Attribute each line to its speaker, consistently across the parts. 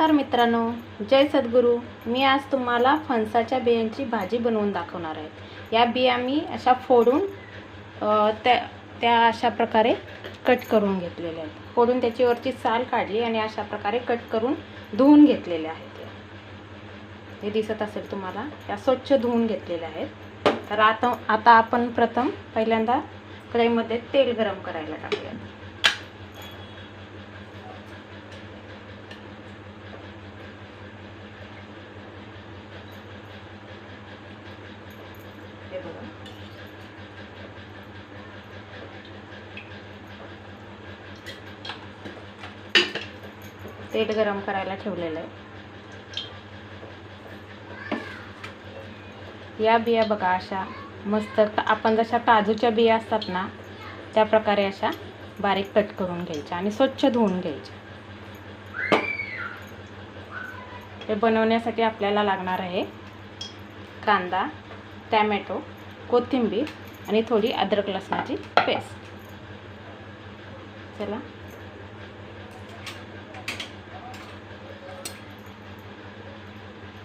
Speaker 1: नमस्कार मित्रांनो जय सद्गुरू. मी आज तुम्हाला फणसाच्या बियांची भाजी बनवून दाखवणार आहे. या बिया मी अशा फोडून त्या त्या अशा प्रकारे कट करून घेतलेल्या आहेत. फोडून त्याची वरची साल काढली आणि अशा प्रकारे कट करून धुवून घेतलेल्या आहेत. हे दिसत असेल तुम्हाला या स्वच्छ धुवून घेतलेल्या आहेत. तर आता आता आपण प्रथम पहिल्यांदा कढईमध्ये तेल गरम करायला टाकूया आहे बघा तेल गरम करायला ठेवलेलं आहे. या बिया बघा अशा मस्त आपण जशा काजूच्या बिया असतात ना त्या प्रकारे अशा बारीक कट करून घ्यायच्या आणि स्वच्छ धुवून घ्यायच्या. हे बनवण्यासाठी आपल्याला लागणार आहे कांदा. टॅमॅटो कोथिंबीर आणि थोडी अद्रक लसणाची पेस्ट. चला.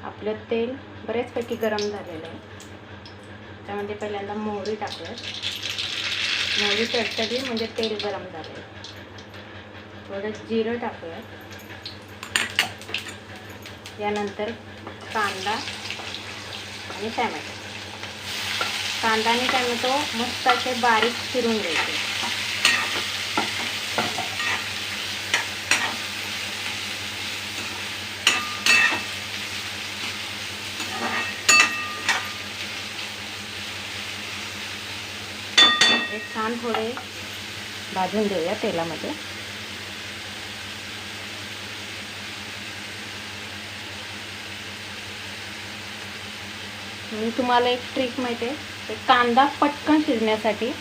Speaker 1: आपलं तेल बऱ्याचपैकी गरम झालेलं आहे. त्यामध्ये पहिल्यांदा मोहरी टाकूयात मोहरी तडतडली म्हणजे तेल गरम झालं थोडं जिरं टाकूयात यानंतर कांदा आणि टॅमॅटो. कांदा आणि टॅमॅटो मस्त असे बारीक चिरून घ्यायचे. छान थोडे भाजून घेऊया तेलामध्ये. मी तुम्हाला एक ट्रिक माहिती आहे कांदा पटकन शिजण्यासाठी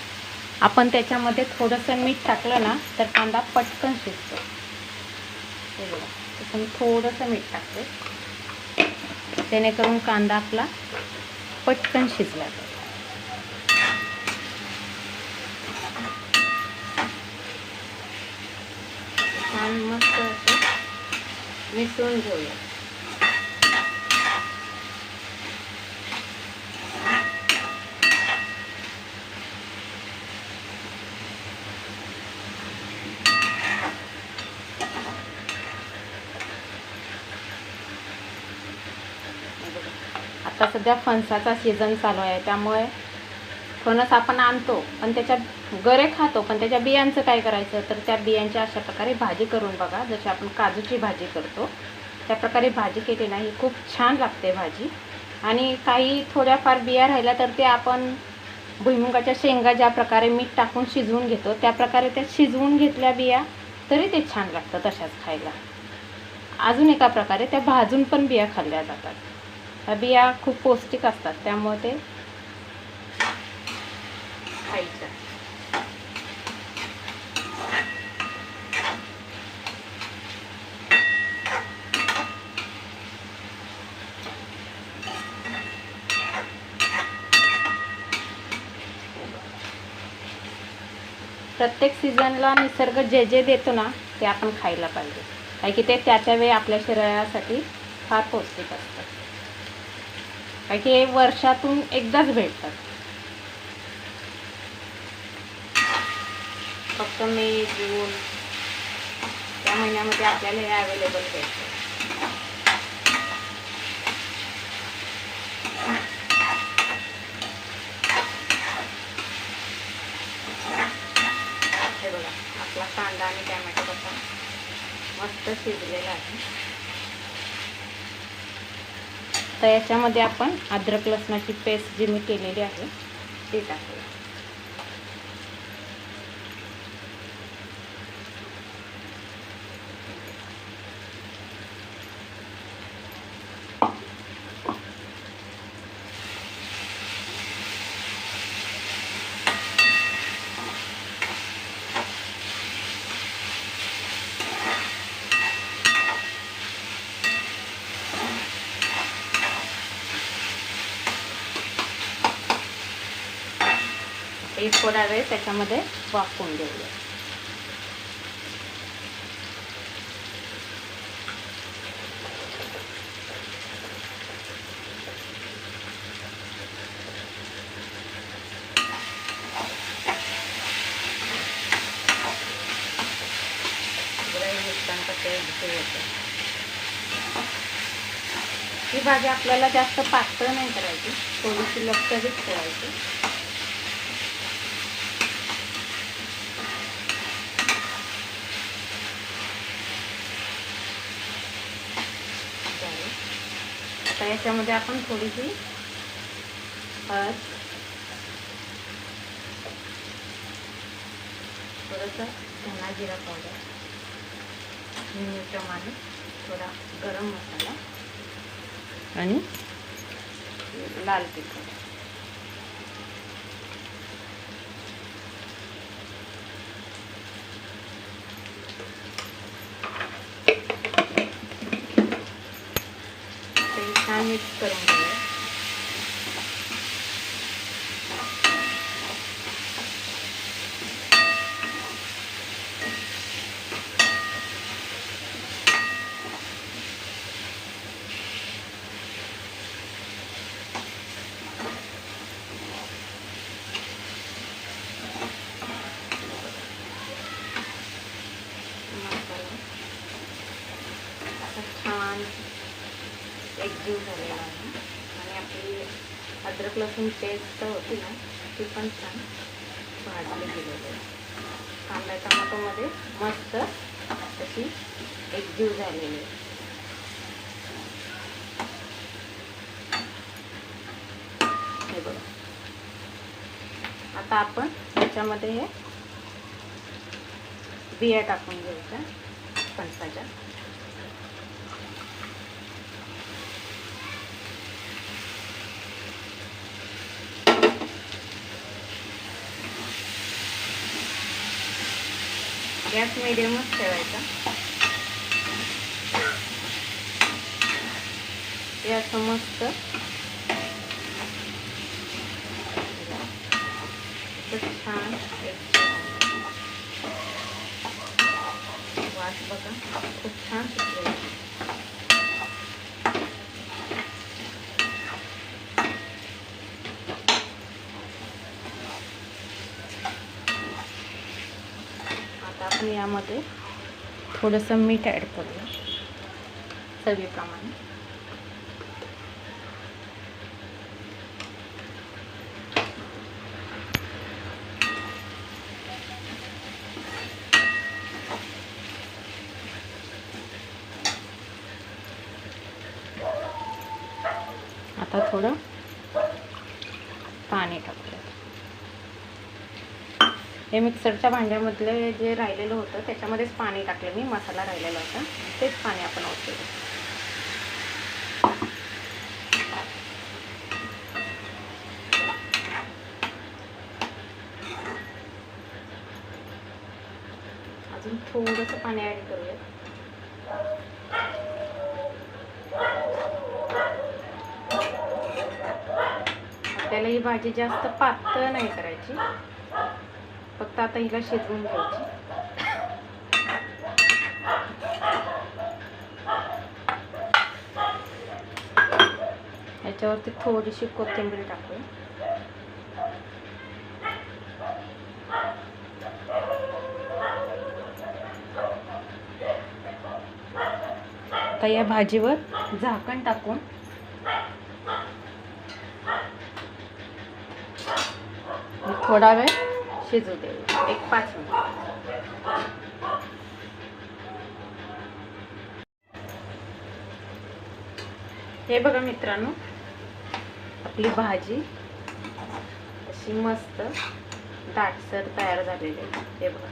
Speaker 1: आपण त्याच्यामध्ये थोडंसं मीठ टाकलं ना तर कांदा पटकन शिजतो. हे बघा मी थोडंसं मीठ टाकते. जेणेकरून कांदा आपला पटकन शिजला जातो छान मस्त असे मिसळून घेऊया. आता सध्या फणसाचा सीझन चालू आहे त्यामुळे फणस आपण आणतो पण त्याच्या गरे खातो पण त्याच्या बियांचं काय करायचं? तर त्या बियांची अशा प्रकारे भाजी करून बघा जशी आपण काजूची भाजी करतो त्या प्रकारे भाजी केली ना ही खूप छान लागते भाजी. आणि काही थोड्याफार बिया राहिल्या तर ते आपण भुईमुगाच्या शेंगा ज्या प्रकारे मीठ टाकून शिजवून घेतो त्या प्रकारे त्या शिजवून घेतल्या बिया तरी ते छान लागतं तशाच खायला. अजून एका प्रकारे त्या भाजून पण बिया खाल्ल्या जातात. ह्या बिया खूप पौष्टिक असतात त्यामुळे ते खायच्या. प्रत्येक सीझनला निसर्ग जे जे देतो ना ते आपण खायला पाहिजे. कारण की ते त्याच्या वेळी आपल्या शरीरासाठी फार पौष्टिक असतं. कारण की हे वर्षातून एकदाच भेटतात. फक्त मे जून या महिन्यामध्ये आपल्याला हे अवेलेबल भेटतं. हे बघा आपला कांदा आणि टॅमॅटो कसा मस्त शिजलेला आहे. तर याच्यामध्ये आपण अद्रक लसणाची पेस्ट जी मी केलेली आहे ती टाकूया. हे थोडा वेळ त्याच्यामध्ये वाकून घेऊया. ही भाजी आपल्याला जास्त पातळ नाही करायची थोडीशी लक्षरीच करायची. आता याच्यामध्ये आपण थोडीशी हळद थोडंसं धना जिरा पावडर नेहमीप्रमाणे थोडा गरम मसाला आणि लाल तिखट ते छान मिक्स करून घेऊया मसाला असा छान एकजीव झालेला आहे आणि आपली अद्रक लसूण पेस्ट होती ना ती पण छान भाजली गेलेली आहे कांदा टमाटोमध्ये मस्त अशी एकजीव झालेली आहे. हे बघा. आता आपण त्याच्यामध्ये हे बिया टाकून घ्यायच्या फणसाच्या. गॅस मिडियमच ठेवायचा. या असं मस्त. छान. वास बघा. खूप छान सुटलेला आपण यामध्ये थोडंसं मीठ ॲड करूया. चवीप्रमाणे. आता थोडं पाणी टाकूया हे मिक्सरच्या भांड्यामधले जे राहिलेलं होतं त्याच्यामध्येच पाणी टाकलं मी मसाला राहिलेला होता तेच पाणी आपण ओतलं अजून थोडंसं पाणी ॲड करूया आपल्याला ही भाजी जास्त पातळ नाही करायची. फक्त आता हिला शिजवून घ्यायची. याच्यावरती थोडीशी कोथिंबीर टाकू आता या भाजीवर झाकण टाकून. थोडा वेळ शिजू दे एक पाच मिनिट. हे बघा मित्रांनो आपली भाजी अशी मस्त दाटसर तयार झालेली आहे. हे बघा.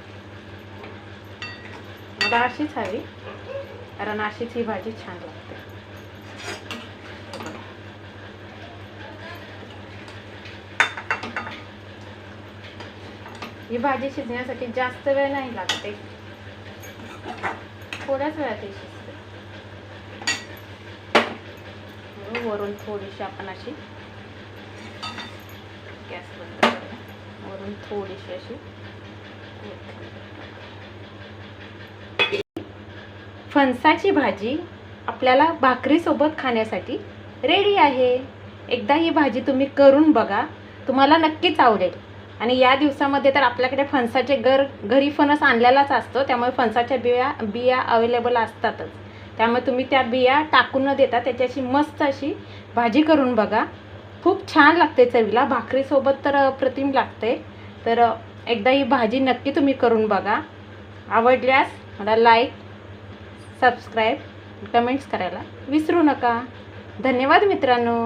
Speaker 1: मला अशीच हवी कारण अशीच ही भाजी छान लागते. ही भाजी शिजण्यासाठी जास्त वेळ नाही लागत. थोड्याच वेळात ही शिजते. वरून थोडीशी आपण अशी गॅस बंद करूया. वरून थोडीशी अशी फणसाची भाजी आपल्याला भाकरीसोबत खाण्यासाठी रेडी आहे. एकदा ही भाजी तुम्ही करून बघा. तुम्हाला नक्कीच आवडेल. आणि या दिवसामध्ये तर आपल्याकडे फणसाचे घर घरी फणस आणलेलाच असतो. त्यामुळे फणसाच्या बिया बिया अवेलेबल असतातच. त्यामुळे तुम्ही त्या बिया टाकून न देता त्याच्याशी मस्त अशी भाजी करून बघा. खूप छान लागते चवीला. भाकरीसोबत तर अप्रतिम लागते. तर एकदा ही भाजी नक्की तुम्ही करून बघा. आवडल्यास मला लाईक सबस्क्राईब कमेंट्स करायला विसरू नका. धन्यवाद मित्रांनो.